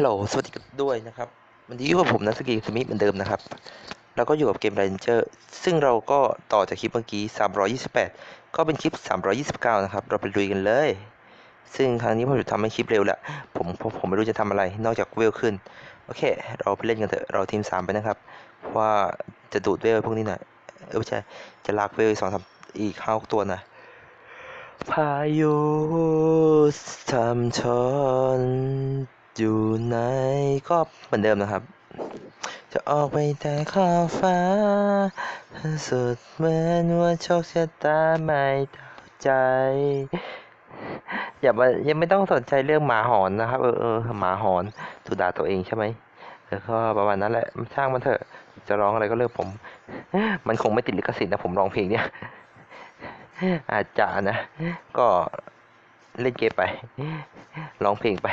ฮัลโหล สวัสดีกันด้วยนะครับ วันนี้อยู่กับผมนัสกีสมิธเหมือนเดิมนะครับ แล้วก็อยู่กับเกม Ranger ซึ่งเราก็ต่อจากคลิปเมื่อกี้ 328 ก็เป็นคลิป 329 นะครับ เราไปลุยกันเลย ซึ่งครั้งนี้ผมจะทำให้คลิปเร็วแหละผมผมผมไม่รู้จะทำอะไร นอกจากเวลขึ้น โอเค เราไปเล่นกันเถอะ เราทีม 3 ไปนะครับ ว่าจะดูดเวลพวกนี้หน่อย เออไม่ใช่ จะลากเวลสองสามอีกห้าตัวนะพายุทำชน อยู่ไหนก็เหมือนเดิมนะครับ จะออกไปแต่ขอบฟ้า สุดเหมือนว่าโชคชะตาไม่เท่าใจ อย่ามายังไม่ต้องสนใจเรื่องหมาหอนนะครับ เออเออหมาหอนถูด่าตัวเองใช่ไหมแล้วก็ประมาณนั้นแหละช่างมันเถอะ จะร้องอะไรก็เรื่องผม มันคงไม่ติดลิขสิทธิ์นะผมร้องเพลงเนี่ยอาจจะนะ ก็เล่นเกมไป ร้องเพลงไป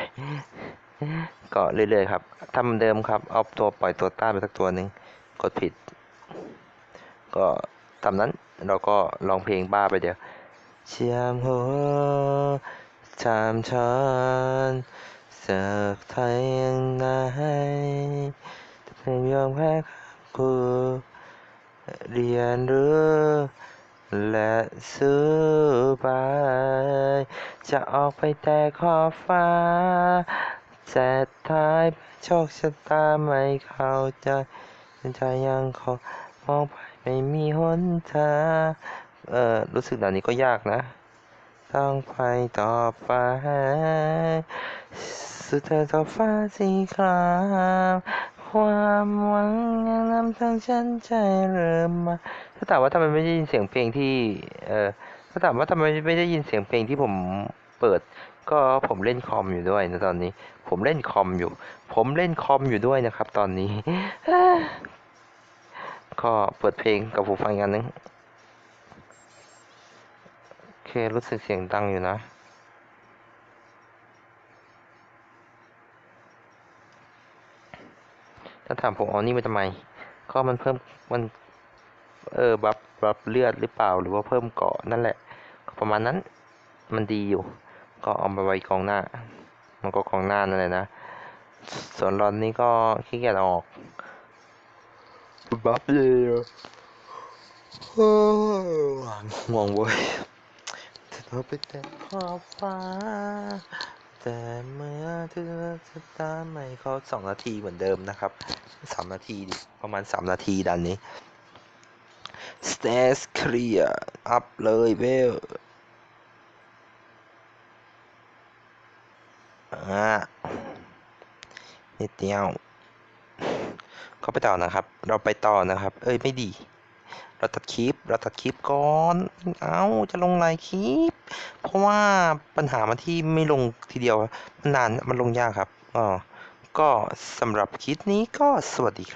ก็เรื่อยๆครับทำเหมือนเดิมครับเอาตัวปล่อยตัวต้านไปสักตัวหนึ่งกดผิด ก็ทำนั้นเราก็ร้องเพลงบ้าไปเดี๋ยวเชียมหัวชามช้อนเสือกไทยยังไงเพียงยอมแพ้คำกูเรียนรู้และสู้ไป จะออกไปแต่ขอบฟ้า แต่ท้ายโชคชะตาไม่เข้าใจฉันจะยังคงมองไปไม่มีหนทางเออรู้สึกแบบนี้ก็ยากนะ ต้องไปต่อไป สุดท้ายต่อฟ้าสีครามความหวังยังนำทางฉันใจเริ่มมาถ้าถามว่าทำไมไม่ได้ยินเสียงเพลงที่ เออถ้าถามว่าทำไมไม่ได้ยินเสียงเพลงที่ผม เปิด ก็ผมเล่นคอมอยู่ด้วยนะตอนนี้ ผมเล่นคอมอยู่ ผมเล่นคอมอยู่ด้วยนะครับ ตอนนี้ ก็เปิดเพลงกับหูฟังอันนึงโอเครู้สึกเสียงดังอยู่นะถ้าถามผมเอานี่มาทำไม ก็มันเพิ่มมัน เออบัฟบัฟเลือดหรือเปล่า หรือว่าเพิ่มเกาะนั่นแหละ ประมาณนั้น มันดีอยู่ ก็เอาไปไว้กองหน้า มันก็กองหน้านั่นแหละนะ ส่วนรอนนี่ก็ขี้เกียจออกบัฟเลยง่วงเว้ยจะเธอไปแต่ขอบฟ้า แต่เมื่อเธอจะตามไม่เขาสองนาทีเหมือนเดิมนะครับสามนาทีดิประมาณสามนาทีดันนี้ Stairs clear อัพเลยเวล อ่านิดเดียวก็ไปต่อนะครับ เราไปต่อนะครับ เอ้ยไม่ดี เราตัดคลิป เราตัดคลิปก่อน เอาจะลงไลน์คลิป เพราะว่าปัญหามันที่ไม่ลงทีเดียว มันนาน มันลงยากครับ อ๋อ ก็สำหรับคลิปนี้ก็สวัสดีครับ